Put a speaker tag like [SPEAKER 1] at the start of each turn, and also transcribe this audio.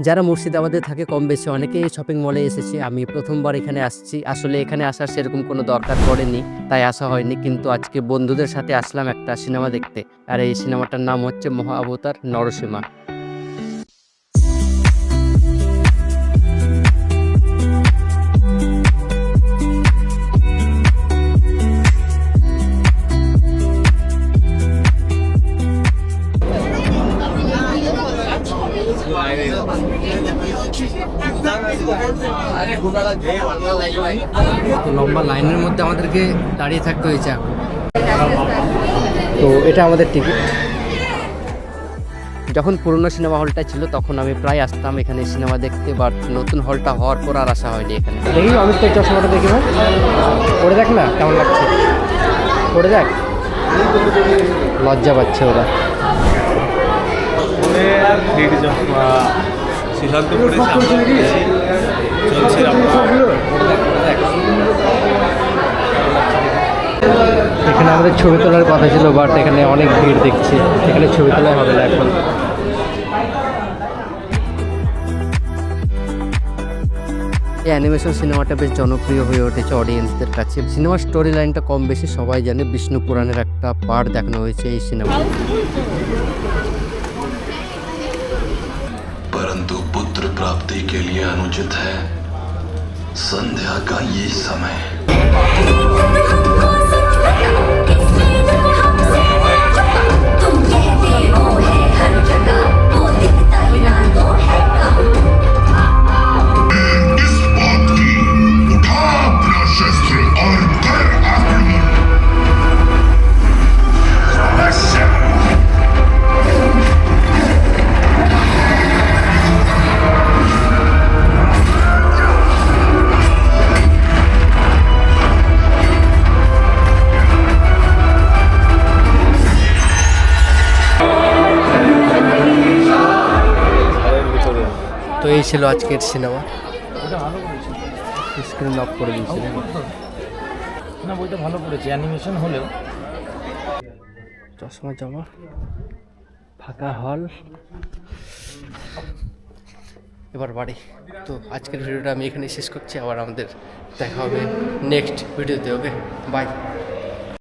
[SPEAKER 1] যারা মুর্শিদাবাদে থাকে কম বেশি, অনেকে এই শপিং মলে এসেছে। আমি প্রথমবার এখানে আসছি। আসলে এখানে আসার সেরকম কোনো দরকার পড়েনি, তাই আসা হয়নি। কিন্তু আজকে বন্ধুদের সাথে আসলাম একটা সিনেমা দেখতে। আর এই সিনেমাটার নাম হচ্ছে মহা অবতার নরসীমা। লম্বা লাইনের মধ্যে আমাদেরকে দাঁড়িয়ে থাকতে হয়েছে এখন। তো এটা আমাদের টিকিট। যখন পুরনো সিনেমা হলটা ছিল তখন আমি প্রায় আসতাম এখানে সিনেমা দেখতে বাট নতুন হলটা হওয়ার পর আর আসা হয়নি এখানে। দেখি আমি তো চশমাটা দেখি না পড়ে দেখ না কেমন লাগছে? পড়ে দেখ। লজ্জা পাচ্ছে ওরা।
[SPEAKER 2] সিদ্ধান্ত করেছে আমরা এসেছি। চলছে
[SPEAKER 1] এখানে আমাদের ছবি তোলার কথা ছিল বাট এখানে অনেক ভিড় দেখছি। এখানে ছবি তোলা হবে না এখন। এই অ্যানিমেশন সিনেমাটা বেশ জনপ্রিয় হয়ে উঠেছে অডিয়েন্সদের কাছে। সিনেমার স্টোরি লাইনটা কম বেশি সবাই জানে। বিষ্ণু পুরাণের একটা পার্ট দেখানো হয়েছে এই সিনেমা
[SPEAKER 3] परंतु पुत्र प्राप्ति के लिए अनुचित है। संध्या का ये समय।
[SPEAKER 1] এই ছিল আজকের সিনেমা। স্ক্রিন অফ করে দিয়েছি
[SPEAKER 2] না বইটা ভালো করেছে। অ্যানিমেশন হলেও।
[SPEAKER 1] চশমা জমা। ফাঁকা হল। এবার বাড়ি। তো আজকের ভিডিওটা আমি এখানে শেষ করছি। আবার আমাদের দেখা হবে নেক্সট ভিডিওতে ওকে বাই